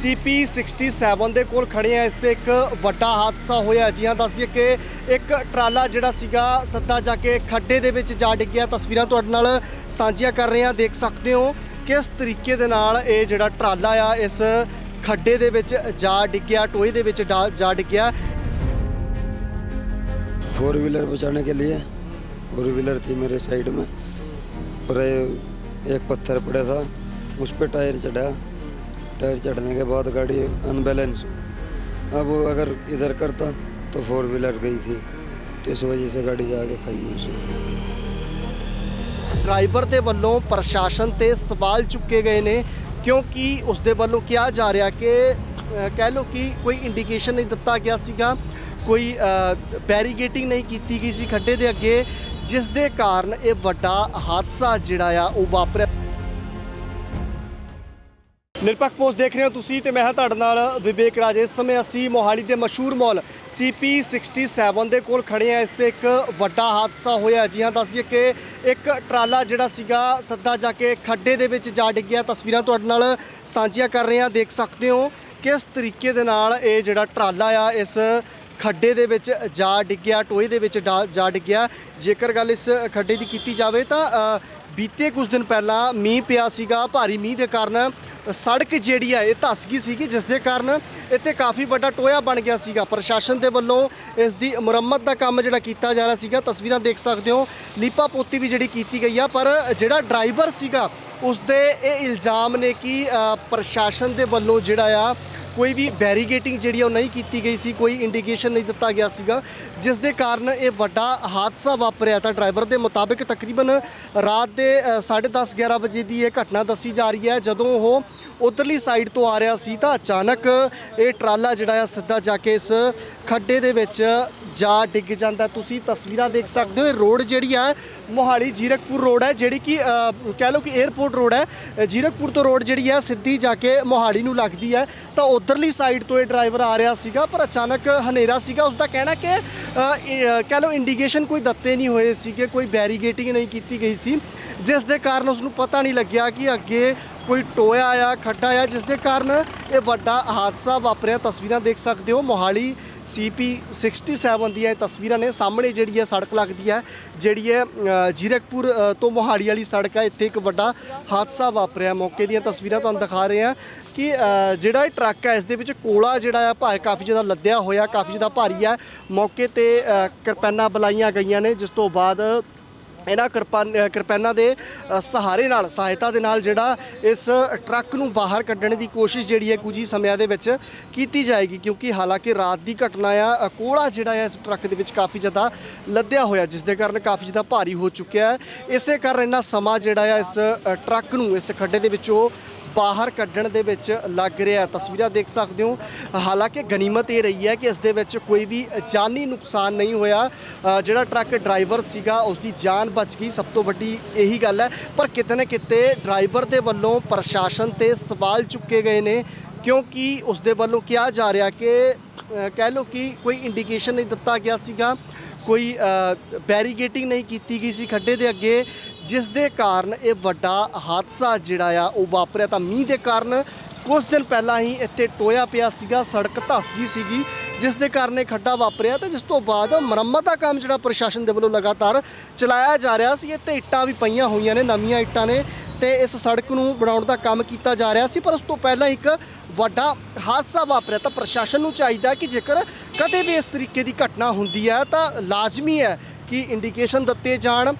CP 67 ਦੇ ਕੋਲ ਖੜੇ ਆ ਇਸ ਤੇ ਇੱਕ ਵੱਡਾ ਹਾਦਸਾ ਹੋਇਆ ਜੀ ਹਾਂ ਦੱਸ ਦਈਏ ਕਿ ਇੱਕ ਟਰਾਲਾ ਜਿਹੜਾ ਸੀਗਾ ਸੱਦਾ ਜਾ ਕੇ ਖੱਡੇ ਦੇ ਵਿੱਚ ਜਾ ਡਿੱਗਿਆ ਤਸਵੀਰਾਂ ਤੁਹਾਡੇ ਨਾਲ ਸਾਂਝੀਆਂ ਕਰ ਰਹੇ ਹਾਂ ਦੇਖ ਸਕਦੇ ਹੋ ਕਿਸ ਤਰੀਕੇ ਦੇ ਨਾਲ ਇਹ ਜਿਹੜਾ ਟਰਾਲਾ ਆ ਇਸ ਖੱਡੇ ਦੇ ਵਿੱਚ ਜਾ ਡਿੱਗਿਆ ਟੋਏ ਦੇ ਵਿੱਚ ਡਾ- ਜਾ ਡਿੱਗਿਆ फोर व्हीलर बचाने के लिए फोर व्हीलर थी मेरे साइड में और ये एक पत्थर पड़ा था उस पर टायर चढ़ा टायर चढ़ने के बाद गाड़ी अनबैलेंस अब वो अगर इधर करता तो फोर व्हीलर गई थी तो इस वजह से गाड़ी जाके खाई में उसमें ਡਰਾਈਵਰ ਦੇ ਵੱਲੋਂ ਪ੍ਰਸ਼ਾਸਨ ਤੇ ਸਵਾਲ ਚੁੱਕੇ ਗਏ ਨੇ ਕਿਉਂਕਿ ਉਸ ਦੇ ਵੱਲੋਂ ਕਿਹਾ ਜਾ ਰਿਹਾ ਕਿ ਅ, ਕਹਿ ਲਓ ਕਿ ਕੋਈ ਇੰਡੀਕੇਸ਼ਨ ਨਹੀਂ ਦਿੱਤਾ ਗਿਆ ਸੀਗਾ ਕੋਈ ਬੈਰੀਗੇਟਿੰਗ ਨਹੀਂ ਕੀਤੀ ਗਈ ਸੀ ਖੱਡੇ ਦੇ ਅੱਗੇ ਜਿਸ ਦੇ ਕਾਰਨ ਇਹ ਵੱਡਾ ਹਾਦਸਾ ਜਿਹੜਾ ਆ ਉਹ ਵਾਪਰਿਆ ਨਿਰਪੱਖ ਪੋਸਟ ਦੇਖ ਰਹੇ ਹੋ ਤੁਸੀਂ ਤੇ ਮੈਂ ਹਾਂ ਤੁਹਾਡੇ ਨਾਲ ਵਿਵੇਕ ਰਾਜ। ਇਸ ਸਮੇਂ ਅਸੀਂ ਮੋਹਾਲੀ ਦੇ ਮਸ਼ਹੂਰ ਮਾਲ ਸੀਪੀ 67 ਦੇ ਕੋਲ ਖੜੇ ਆ ਇਸ ਤੇ ਇੱਕ ਵੱਡਾ ਹਾਦਸਾ ਹੋਇਆ। ਜੀ ਹਾਂ, ਦੱਸ ਦਈਏ ਕਿ ਇੱਕ ਟਰਾਲਾ ਜਿਹੜਾ ਸੀਗਾ ਸੱਦਾ ਜਾ ਕੇ ਖੱਡੇ ਦੇ ਵਿੱਚ ਜਾ ਡਿੱਗਿਆ। ਤਸਵੀਰਾਂ ਤੁਹਾਡੇ ਨਾਲ ਸਾਂਝੀਆਂ ਕਰ ਰਹੇ ਹਾਂ। ਦੇਖ ਸਕਦੇ ਹੋ ਕਿਸ ਤਰੀਕੇ ਦੇ ਨਾਲ ਇਹ ਜਿਹੜਾ ਟਰਾਲਾ ਆ, ਇਸ ਖੱਡੇ ਦੇ ਵਿੱਚ ਜਾ ਡਿੱਗਿਆ, ਟੋਏ ਦੇ ਵਿੱਚ ਡਾ- ਜਾ ਡਿੱਗਿਆ। ਜੇਕਰ ਗੱਲ ਇਸ ਖੱਡੇ ਦੀ ਕੀਤੀ ਜਾਵੇ ਤਾਂ ਬੀਤੇ ਕੁਝ ਦਿਨ ਪਹਿਲਾਂ ਮੀਂਹ ਪਿਆ ਸੀਗਾ। ਭਾਰੀ ਮੀਂਹ ਦੇ ਕਾਰਨ ਸੜਕ ਜਿਹੜੀ ਆ, ਇਹ ਧੱਸ ਗਈ ਸੀਗੀ ਜਿਸ ਦੇ ਕਾਰਨ ਇੱਥੇ ਕਾਫੀ ਵੱਡਾ ਟੋਇਆ ਬਣ ਗਿਆ ਸੀਗਾ। ਪ੍ਰਸ਼ਾਸਨ ਦੇ ਵੱਲੋਂ ਇਸ ਦੀ ਮੁਰੰਮਤ ਦਾ ਕੰਮ ਜਿਹੜਾ ਕੀਤਾ ਜਾ ਰਿਹਾ ਸੀਗਾ, ਤਸਵੀਰਾਂ ਦੇਖ ਸਕਦੇ ਹੋ। ਲੀਪਾ ਪੋਤੀ ਵੀ ਜਿਹੜੀ ਕੀਤੀ ਗਈ ਆ, ਪਰ ਜਿਹੜਾ ਡਰਾਈਵਰ ਸੀਗਾ ਉਸ ਦੇ ਇਹ ਇਲਜ਼ਾਮ ਨੇ ਕਿ ਪ੍ਰਸ਼ਾਸਨ ਦੇ ਵੱਲੋਂ ਜਿਹੜਾ ਆ ਕੋਈ ਵੀ ਬੈਰੀਗੇਟਿੰਗ ਜਿਹੜੀ ਉਹ ਨਹੀਂ ਕੀਤੀ ਗਈ ਸੀ, ਕੋਈ ਇੰਡੀਕੇਸ਼ਨ ਨਹੀਂ ਦਿੱਤਾ ਗਿਆ ਸੀਗਾ। ਜਿਸ ਦੇ ਕਾਰਨ ਇਹ ਵੱਡਾ ਹਾਦਸਾ ਵਾਪਰਿਆ ਤਾਂ ਡਰਾਈਵਰ ਦੇ ਮੁਤਾਬਿਕ ਤਕਰੀਬਨ ਰਾਤ ਦੇ 10:30 11 ਵਜੇ ਦੀ ਇਹ ਘਟਨਾ ਦੱਸੀ ਜਾ ਰਹੀ ਹੈ। ਜਦੋਂ ਉਹ ਉਧਰਲੀ ਸਾਈਡ ਤੋਂ ਆ ਰਿਹਾ ਸੀ ਤਾਂ ਅਚਾਨਕ ਇਹ ਟਰਾਲਾ ਜਿਹੜਾ ਆ ਸਿੱਧਾ ਜਾ ਕੇ ਇਸ ਖੱਡੇ ਦੇ ਵਿੱਚ ਜਾ ਡਿੱਗ ਜਾਂਦਾ। ਤੁਸੀਂ ਤਸਵੀਰਾਂ ਦੇਖ ਸਕਦੇ ਹੋ, ਇਹ ਰੋਡ ਜਿਹੜੀ ਆ, ਮੋਹਾਲੀ ਜੀਰਕਪੁਰ ਰੋਡ ਹੈ, ਜਿਹੜੀ ਕਿ ਕਹਿ ਲਓ ਕਿ 에ਅਰਪੋਰਟ ਰੋਡ ਹੈ। ਜੀਰਕਪੁਰ ਤੋਂ ਰੋਡ ਜਿਹੜੀ ਹੈ ਸਿੱਧੀ ਜਾ ਕੇ ਮੋਹਾਲੀ ਨੂੰ ਲੱਗਦੀ ਹੈ। ਤਾਂ ਉਧਰਲੀ ਸਾਈਡ ਤੋਂ ਇਹ ਡਰਾਈਵਰ ਆ ਰਿਹਾ ਸੀਗਾ, ਪਰ ਅਚਾਨਕ ਹਨੇਰਾ ਸੀਗਾ। ਉਸ ਦਾ ਕਹਿਣਾ ਕਿ ਕਹਿ ਲਓ ਇੰਡੀਕੇਸ਼ਨ ਕੋਈ ਦਿੱਤੇ ਨਹੀਂ ਹੋਏ ਸੀਗੇ, ਕੋਈ ਬੈਰੀਗੇਟਿੰਗ ਨਹੀਂ ਕੀਤੀ ਗਈ ਸੀ। ਜਿਸ ਦੇ ਕਾਰਨ ਉਸ ਨੂੰ ਪਤਾ ਨਹੀਂ ਲੱਗਿਆ ਕਿ ਅੱਗੇ ਕੋਈ ਟੋਇਆ ਆ, ਖੱਡਾ ਆ। ਜਿਸ ਦੇ ਕਾਰਨ ਇਹ ਵੱਡਾ ਹਾਦਸਾ ਵਾਪਰਿਆ। ਤਸਵੀਰਾਂ ਦੇਖ ਸਕਦੇ ਹੋ, ਮੋਹਾਲੀ ਸੀਪੀ 67 ਦੀਆਂ ਇਹ ਤਸਵੀਰਾਂ ਨੇ। ਸਾਹਮਣੇ ਜਿਹੜੀ ਹੈ ਸੜਕ ਲੱਗਦੀ ਹੈ ਜਿਹੜੀ ਹੈ ਜੀਰਕਪੁਰ ਤੋਂ ਮੋਹਾਲੀ ਵਾਲੀ ਸੜਕ ਹੈ। ਇੱਥੇ ਇੱਕ ਵੱਡਾ ਹਾਦਸਾ ਵਾਪਰਿਆ ਮੌਕੇ ਦੀਆਂ ਤਸਵੀਰਾਂ ਤੁਹਾਨੂੰ ਦਿਖਾ ਰਹੇ ਹਾਂ ਕਿ ਜਿਹੜਾ ਇਹ ਟਰੱਕ ਹੈ ਇਸ ਦੇ ਵਿੱਚ ਕੋਲਾ ਜਿਹੜਾ ਆ ਭਾਰ ਕਾਫੀ ਜ਼ਿਆਦਾ ਲੱਦਿਆ ਹੋਇਆ ਕਾਫੀ ਜ਼ਿਆਦਾ ਭਾਰੀ ਹੈ। ਮੌਕੇ ਤੇ ਅ, ਕਿਰਪਾਨਾਂ ਬੁਲਾਈਆਂ ਗਈਆਂ ਨੇ ਜਿਸ ਤੋਂ ਬਾਅਦ ਇਹਨਾਂ ਕਿਰਪਾਨ ਅ, ਕਿਰਪਾਨਾਂ ਦੇ ਸਹਾਰੇ ਨਾਲ ਸਹਾਇਤਾ ਦੇ ਨਾਲ ਜਿਹੜਾ ਇਸ ਟਰੱਕ ਨੂੰ ਬਾਹਰ ਕੱਢਣ ਦੀ ਕੋਸ਼ਿਸ਼ ਜਿਹੜੀ ਹੈ ਕੁਝ ਹੀ ਸਮਿਆਂ ਦੇ ਵਿੱਚ ਕੀਤੀ ਜਾਏਗੀ ਕਿਉਂਕਿ ਹਾਲਾਂਕਿ ਰਾਤ ਦੀ ਘਟਨਾ ਆ ਅ, ਕੋਲਾ ਜਿਹੜਾ ਹੈ ਇਸ ਟਰੱਕ ਦੇ ਵਿੱਚ ਕਾਫੀ ਜ਼ਿਆਦਾ ਲੱਦਿਆ ਹੋਇਆ ਜਿਸ ਦੇ ਕਾਰਨ ਕਾਫੀ ਜ਼ਿਆਦਾ ਭਾਰੀ ਹੋ ਚੁੱਕਿਆ ਹੈ। ਇਸੇ ਕਾਰਨ ਇੰਨਾ ਸਮਾਂ ਜਿਹੜਾ ਆ ਇਸ ਟਰੱਕ ਨੂੰ ਇਸ ਖੱਡੇ ਦੇ ਵਿੱਚੋਂ ਬਾਹਰ ਕੱਢਣ ਦੇ ਵਿੱਚ ਲੱਗ ਰਿਹਾ ਤਸਵੀਰਾਂ ਦੇਖ ਸਕਦੇ ਹੋ। ਹਾਲਾਂਕਿ ਗਨੀਮਤ ਇਹ ਰਹੀ ਹੈ ਕਿ ਇਸ ਦੇ ਵਿੱਚ ਕੋਈ ਵੀ ਜਾਨੀ ਨੁਕਸਾਨ ਨਹੀਂ ਹੋਇਆ। ਜਿਹੜਾ ਟਰੱਕ ਡਰਾਈਵਰ ਸੀਗਾ ਉਸ ਦੀ ਜਾਨ ਬਚ ਗਈ। ਸਭ ਤੋਂ ਵੱਡੀ ਇਹੀ ਗੱਲ ਹੈ। ਪਰ ਕਿਤੇ ਨਾ ਕਿਤੇ ਡਰਾਈਵਰ ਦੇ ਵੱਲੋਂ ਪ੍ਰਸ਼ਾਸਨ ਤੇ ਸਵਾਲ ਚੁੱਕੇ ਗਏ ਨੇ, ਕਿਉਂਕਿ ਉਸ ਦੇ ਵੱਲੋਂ ਕਿਹਾ ਜਾ ਰਿਹਾ ਕਿ ਕਹਿ ਲਓ ਕਿ ਕੋਈ ਇੰਡੀਕੇਸ਼ਨ ਨਹੀਂ ਦਿੱਤਾ ਗਿਆ ਸੀਗਾ। ਕੋਈ ਬੈਰੀਗੇਟਿੰਗ ਨਹੀਂ ਕੀਤੀ ਗਈ ਸੀ ਖੱਡੇ ਦੇ ਅੱਗੇ। ਜਿਸ ਦੇ ਕਾਰਨ ਇਹ ਵੱਡਾ ਹਾਦਸਾ ਜਿਹੜਾ ਆ ਉਹ ਵਾਪਰਿਆ। ਤਾਂ ਮੀਂਹ ਦੇ ਕਾਰਨ ਕੁਝ ਦਿਨ ਪਹਿਲਾਂ ਹੀ ਇੱਥੇ ਟੋਇਆ ਪਿਆ ਸੀਗਾ, ਸੜਕ ਧੱਸ ਗਈ ਸੀਗੀ, ਜਿਸ ਦੇ ਕਾਰਨ ਇਹ ਖੱਡਾ ਵਾਪਰਿਆ ਤੇ ਜਿਸ ਤੋਂ ਬਾਅਦ ਮੁਰੰਮਤ ਦਾ ਕੰਮ ਜਿਹੜਾ ਪ੍ਰਸ਼ਾਸਨ ਦੇ ਵੱਲੋਂ ਲਗਾਤਾਰ ਚਲਾਇਆ ਜਾ ਰਿਹਾ ਸੀ। ਇੱਥੇ ਇੱਟਾਂ ਵੀ ਪਈਆਂ ਹੋਈਆਂ ਨੇ, ਨਵੀਆਂ ਇੱਟਾਂ ਨੇ ਤੇ ਇਸ ਸੜਕ ਨੂੰ ਬਣਾਉਣ ਦਾ ਕੰਮ ਕੀਤਾ ਜਾ ਰਿਹਾ ਸੀ, ਪਰ ਉਸ ਤੋਂ ਪਹਿਲਾਂ ਇੱਕ ਵੱਡਾ ਹਾਦਸਾ ਵਾਪਰਿਆ। ਤਾਂ ਪ੍ਰਸ਼ਾਸਨ ਨੂੰ ਚਾਹੀਦਾ ਕਿ ਜੇਕਰ ਕਦੇ ਵੀ ਇਸ ਤਰੀਕੇ ਦੀ ਘਟਨਾ ਹੁੰਦੀ ਹੈ ਤਾਂ ਲਾਜ਼ਮੀ ਹੈ ਕਿ ਇੰਡੀਕੇਸ਼ਨ ਦਿੱਤੇ ਜਾਣ।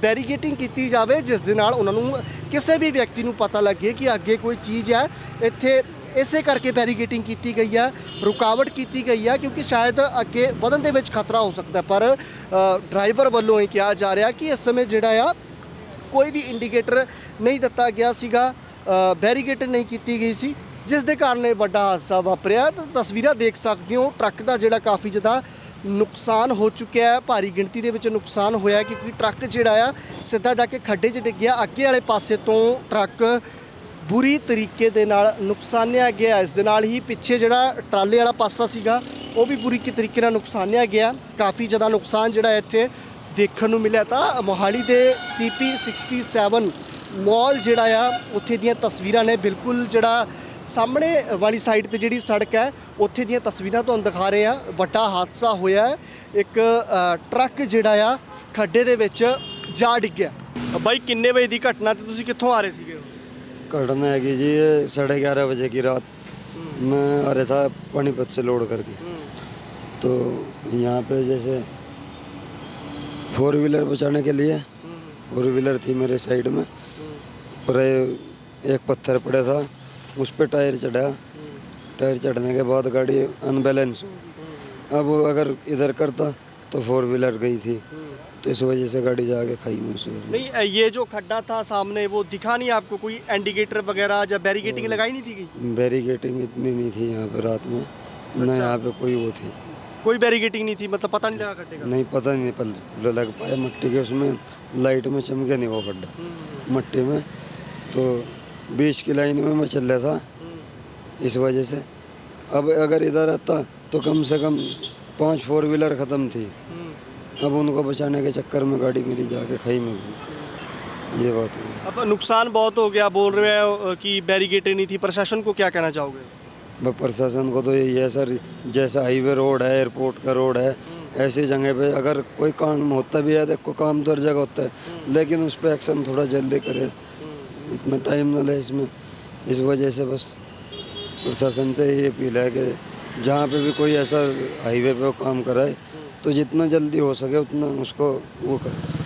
ਬੈਰੀਗੇਟਿੰਗ ਕੀਤੀ ਜਾਵੇ, ਜਿਸ ਦੇ ਨਾਲ ਉਹਨਾਂ ਨੂੰ ਕਿਸੇ ਵੀ ਵਿਅਕਤੀ ਨੂੰ ਪਤਾ ਲੱਗੇ ਕਿ ਅੱਗੇ ਕੋਈ ਚੀਜ਼ ਹੈ। ਇੱਥੇ ਇਸੇ ਕਰਕੇ ਬੈਰੀਗੇਟਿੰਗ ਕੀਤੀ ਗਈ ਹੈ, ਰੁਕਾਵਟ ਕੀਤੀ ਗਈ ਹੈ, ਕਿਉਂਕਿ ਸ਼ਾਇਦ ਅੱਗੇ ਵਧਣ ਦੇ ਵਿੱਚ ਖਤਰਾ ਹੋ ਸਕਦਾ ਪਰ ਡਰਾਈਵਰ ਵੱਲੋਂ ਇਹ ਕਿਹਾ ਜਾ ਰਿਹਾ ਕਿ ਇਸ ਸਮੇਂ ਜਿਹੜਾ ਆ, ਕੋਈ ਵੀ ਇੰਡੀਕੇਟਰ ਨਹੀਂ ਦਿੱਤਾ ਗਿਆ ਸੀਗਾ ਬੈਰੀਗੇਟ ਨਹੀਂ ਕੀਤੀ ਗਈ ਸੀ, ਜਿਸ ਦੇ ਕਾਰਨ ਇਹ ਵੱਡਾ ਹਾਦਸਾ ਵਾਪਰਿਆ। ਤਾਂ ਤਸਵੀਰਾਂ ਦੇਖ ਸਕਦੇ ਹੋ, ਟਰੱਕ ਦਾ ਜਿਹੜਾ ਕਾਫੀ ਜ਼ਿਆਦਾ ਨੁਕਸਾਨ ਹੋ ਚੁੱਕਿਆ ਹੈ, ਭਾਰੀ ਗਿਣਤੀ ਦੇ ਵਿੱਚ ਨੁਕਸਾਨ ਹੋਇਆ ਕਿਉਂਕਿ ਟਰੱਕ ਜਿਹੜਾ ਆ, ਸਿੱਧਾ ਜਾ ਕੇ ਖੱਡੇ 'ਚ ਡਿੱਗਿਆ, ਅੱਗੇ ਵਾਲੇ ਪਾਸੇ ਤੋਂ ਟਰੱਕ ਬੁਰੀ ਤਰੀਕੇ ਦੇ ਨਾਲ ਨੁਕਸਾਨਿਆ ਗਿਆ। ਇਸ ਦੇ ਨਾਲ ਹੀ ਪਿੱਛੇ ਜਿਹੜਾ ਟਰਾਲੇ ਵਾਲਾ ਪਾਸਾ ਸੀਗਾ, ਉਹ ਵੀ ਬੁਰੀ ਕੀ ਤਰੀਕੇ ਨਾਲ ਨੁਕਸਾਨਿਆ ਗਿਆ। ਕਾਫੀ ਜ਼ਿਆਦਾ ਨੁਕਸਾਨ ਜਿਹੜਾ ਇੱਥੇ ਦੇਖਣ ਨੂੰ ਮਿਲਿਆ। ਤਾਂ ਮੋਹਾਲੀ ਦੇ ਸੀਪੀ 67 ਮਾਲ ਜਿਹੜਾ ਆ, ਉੱਥੇ ਦੀਆਂ ਤਸਵੀਰਾਂ ਨੇ ਬਿਲਕੁਲ ਜਿਹੜਾ ਸਾਹਮਣੇ ਵਾਲੀ ਸਾਈਡ ਤੇ ਜਿਹੜੀ ਸੜਕ ਹੈ ਉੱਥੇ ਦੀਆਂ ਤਸਵੀਰਾਂ ਤੁਹਾਨੂੰ ਦਿਖਾ ਰਹੇ ਆ ਵੱਡਾ ਹਾਦਸਾ ਹੋਇਆ ਹੈ ਇੱਕ ਅ, ਟਰੱਕ ਜਿਹੜਾ ਆ ਖੱਡੇ ਦੇ ਵਿੱਚ ਜਾ ਡਿੱਗਿਆ ਬਾਈ ਕਿੰਨੇ ਵਜੇ ਦੀ ਘਟਨਾ ਤੇ ਤੁਸੀਂ ਕਿੱਥੋਂ ਆ ਰਹੇ ਸੀਗੇ घटना है कि जी ये साढ़े ग्यारह बजे की रात मैं आ रहा था पानीपत से लोड करके तो यहाँ पे जैसे फोर व्हीलर बचाने के लिए फोर व्हीलर थी मेरे साइड में पर ये एक पत्थर पड़ा था उस पर टायर चढ़ा। टायर चढ़ने के बाद गाड़ी अनबैलेंस हो गई। अब वो अगर इधर करता तो फोर व्हीलर गई थी। तो इस वजह से गाड़ी जाके खाई में उस नहीं ये जो खड्डा था सामने वो दिखा नहीं आपको? कोई इंडिकेटर वगैरह या बैरिकेटिंग लगाई नहीं थी गई बैरिकेटिंग इतनी नहीं थी यहाँ पे रात में। न यहाँ पे कोई वो थी। कोई बैरिकेटिंग नहीं थी? मतलब पता नहीं लगा खड्डे का? नहीं पता नहीं पल लग पाया मट्टी के उसमें। लाइट में चमके नहीं वो खड्डा। मट्टी में। तो बीच की लाइन में मैं चल रहा था। इस वजह से। अब अगर इधर आता तो कम से कम पाँच फोर व्हीलर ख़त्म थी। अब उनको बचाने के चक्कर में गाड़ी मेरी जाके खाई में गई ये बात हुई। अब नुकसान बहुत हो गया। बोल रहे हैं कि बैरिकेटिंग नहीं थी। प्रशासन को क्या कहना चाहोगे? प्रशासन को तो यही है सर जैसा हाईवे रोड है एयरपोर्ट का रोड है ऐसी जगह पे अगर कोई काम होता भी है देखो काम तो हर जगह होता है। लेकिन उस पर एक्शन थोड़ा जल्दी करे। इतना टाइम ना ले इसमें इस वजह से बस प्रशासन से ये अपील है कि जहाँ पे भी कोई ऐसा हाईवे पे काम कराए तो जितना जल्दी हो सके उतना उसको वो करे।